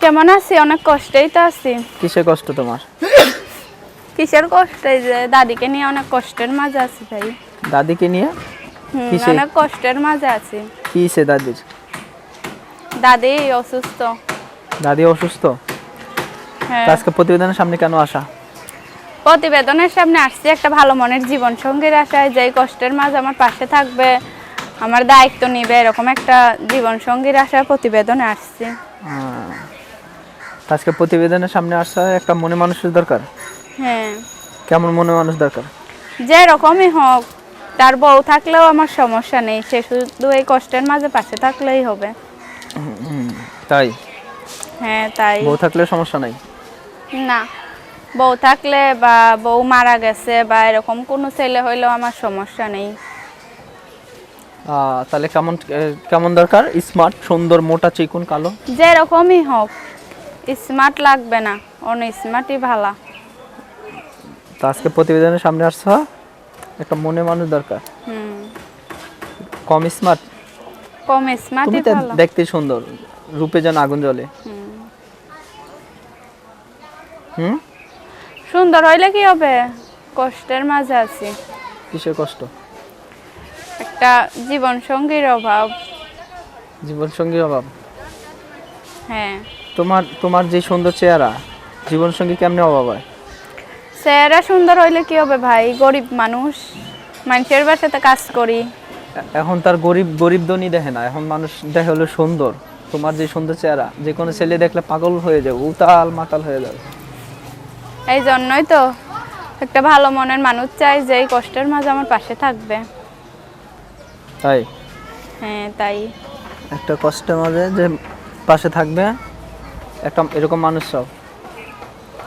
কেমন আছি? অনেক কষ্টেই তো আছি। কিসের কষ্ট তোমার? কিসের কষ্ট? যে দাদিকে নিয়ে অনেক কষ্টের মাঝে আছি ভাই। দাদিকে নিয়ে? হুম, কিসে? অনেক কষ্টের মাঝে আছি। কি সে দাদির? দাদি অসুস্থ। দাদি অসুস্থ? হ্যাঁ। তা আজকে প্রতিবেদনের সামনে কেন আসা? প্রতিবেদনের সামনে আসছি একটা ভালো মনের জীবন সঙ্গীর আশায় যে কষ্টের মাঝে আমার পাশে থাকবে আমার দায়িত্ব নিবে এরকম একটা জীবন সঙ্গীর আশায় প্রতিবেদনে আসছি। আহ, আজকে প্রতিবেদনের সামনে আসা একটা মনে মানুষের দরকার। হ্যাঁ। কেমন মনে মানুষ দরকার? যে রকমই হোক তার বউ থাকলেও আমার সমস্যা নেই সে শুধু এই কষ্টের মাঝে পাশে থাকলেই হবে। তাই? হ্যাঁ তাই। বউ থাকলে সমস্যা নাই? না। বউ থাকলে বা বউ মারা গেছে বা এরকম কোনো ছেলে হইলেও আমার সমস্যা নেই। তাহলে কেমন কেমন দরকার? স্মার্ট সুন্দর মোটা চিকুন কালো? যে রকমই হোক স্মার্ট লাগবে না অন স্মার্টই ভালো। তা আজকে প্রতিবেদনের সামনে আসছা? একটা মনে মানুষ দরকার। হুম। কম স্মার্ট? কম স্মার্টই তো ভালো। দেখতে সুন্দর রূপে যেন আগুন জ্বলে। হুম। সুন্দর হইলে কি হবে? কষ্টের মাঝে আছি। কিসের কষ্ট? একটা জীবন সঙ্গীর অভাব। জীবন সঙ্গীর অভাব? হ্যাঁ। তোমার তোমার যে সুন্দর চেহারা জীবন সঙ্গী কেমনে অভাব হয়? চেহারা সুন্দর হইলে কি হবে ভাই? গরিব মানুষ। মানুষের বাসাতে কাজ করি। এখন তার গরিব গরিব ধনী দেখে না। এখন মানুষ দেখে হলো সুন্দর। তোমার যে সুন্দর চেহারা যে কোনো ছেলে দেখলে পাগল হয়ে যাবে উতাল মাতাল হয়ে যাবে। এই জন্যই তো একটা ভালো মনের মানুষ চাই যে এই কষ্টের মাঝে আমার পাশে থাকবে। তাই? হ্যাঁ তাই। একটা কষ্টের মাঝে যে পাশে থাকবে একটা এরকম মানুষ সব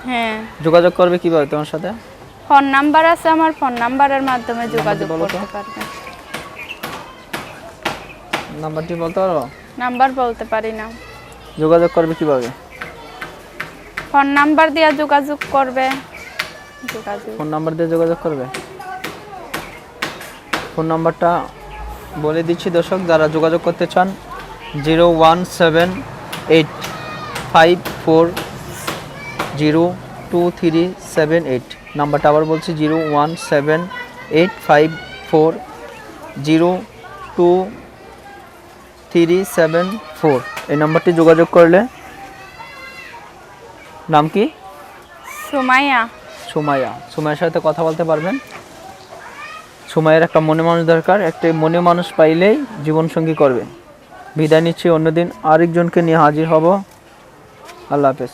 হ্যাঁ। যোগাযোগ করবে কীভাবে তোমার সাথে? ফোন নাম্বার আছে আমার ফোন নাম্বারের মাধ্যমে যোগাযোগ করতে পারবে। নাম্বারটি বলতে পারো? নাম্বার বলতে পারি না। যোগাযোগ করবে কীভাবে? ফোন নাম্বার দিয়ে যোগাযোগ করবে। যোগাযোগ। ফোন নাম্বার দিয়ে যোগাযোগ করবে? ফোন নাম্বারটা বলে দিচ্ছি দর্শক যারা যোগাযোগ করতে চান zero one seven eight five four zero two three seven eight নাম্বারটা আবার বলছি zero one seven eight five four zero two three seven four এই নাম্বারটি যোগাযোগ করলে নাম কি? সুমাইয়া। সুমাইয়া। সুমাইয়ের সাথে কথা বলতে পারবেন। সুমাইয়ের একটা মনে মানুষ দরকার একটা মনে মানুষ পাইলেই জীবনসঙ্গী করবে। বিদায় নিচ্ছি অন্যদিন আরেকজনকে নিয়ে হাজির হব। اللہ حافظ